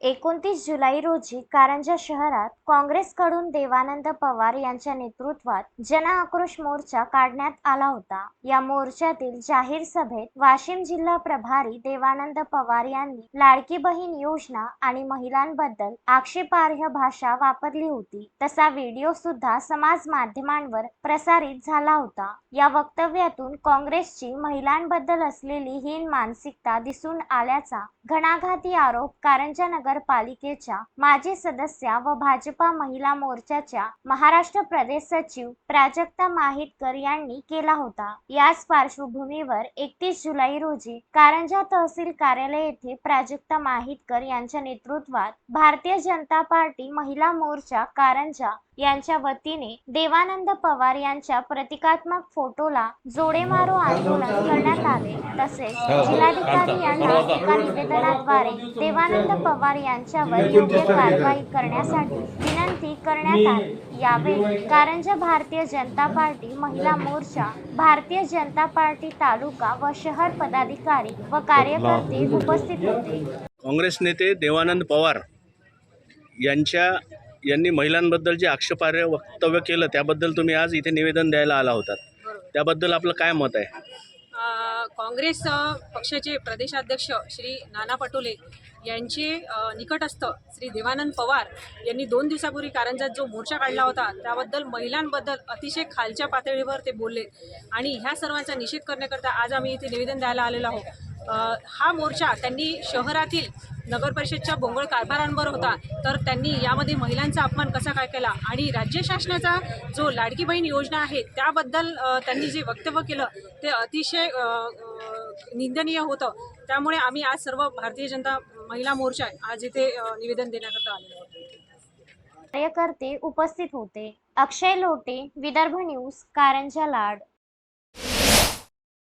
एकोणतीस जुलै रोजी कारंजा शहरात काँग्रेसकडून देवानंद पवार यांच्या नेतृत्वात जन आक्रोश मोर्चा काढण्यात आला होता. या मोर्चातील जाहीर सभेत वाशिम जिल्हा प्रभारी देवानंद पवार यांनी लाडकी बहीण योजना आणि महिलांबद्दल आक्षेपार्ह भाषा वापरली होती. तसा व्हिडिओ सुद्धा समाज माध्यमांवर प्रसारित झाला होता. या वक्तव्यातून काँग्रेसची महिलांबद्दल असलेली हीन मानसिकता दिसून आल्याचा घणाघाती आरोप कारंजा नगरपालिकेच्या माजी सदस्या व भाजपा महिला मोर्चाच्या महाराष्ट्र प्रदेश सचिव प्राजक्ता माहितकर यांनी केला होता. याच पार्श्वभूमीवर एकतीस जुलै रोजी कारंजा तहसील कार्यालय येथे प्राजक्ता माहितकर यांच्या नेतृत्वात भारतीय जनता पार्टी महिला मोर्चा कारंजा यांच्या वतीने देवानंद पवार यांच्या प्रतिकात्मक फोटोला जोडे मारो आंदोलन करण्यात आले. तसेच जिल्हाधिकारी यांना एका निवेदनाद्वारे देवानंद पवार यांच्यावर योग्य कारवाई करण्यासाठी विनंती करण्यात आली. यावेळी कारंजा भारतीय जनता पार्टी महिला मोर्चा भारतीय जनता पार्टी तालुका व शहर पदाधिकारी व कार्यकर्ते उपस्थित होते. काँग्रेस नेते देवानंद पवार यांच्या यांनी महिलांबद्दल जे आक्षेपार्ह वक्तव्य केलं त्याबद्दल तुम्ही आज इथे निवेदन द्यायला आला होतात. त्याबद्दल आपलं काय मत आहे? काँग्रेस पक्षाचे प्रदेशाध्यक्ष श्री नाना पटोले यांचे निकट निकटस्थ श्री देवानंद पवार यांनी दोन दिवसापूर्वी कारंजात जो मोर्चा काढला होता त्याबद्दल महिलांबद्दल अतिशय खालच्या पातळीवर ते बोलले. आणि ह्या सर्वांचा निषेध करण्याकरता आज आम्ही इथे निवेदन द्यायला आलेलो आहोत. हा मोर्चा त्यांनी शहरातील नगर परिषदच्या बोंगळ कारभारांवर होता. तर त्यांनी यामध्ये महिलांचा अपमान कसा काय केला? आणि राज्य शासनाचा जो लाडकी बहीण योजना आहे त्याबद्दल त्यांनी जे वक्तव्य केलं ते अतिशय निंदनीय होतं. त्यामुळे आम्ही आज सर्व भारतीय जनता महिला मोर्चा आज इथे निवेदन देण्याकरता आलेलो कार्यकर्ते उपस्थित होते. अक्षय लोटे विदर्भ न्यूज कारंजा लाड.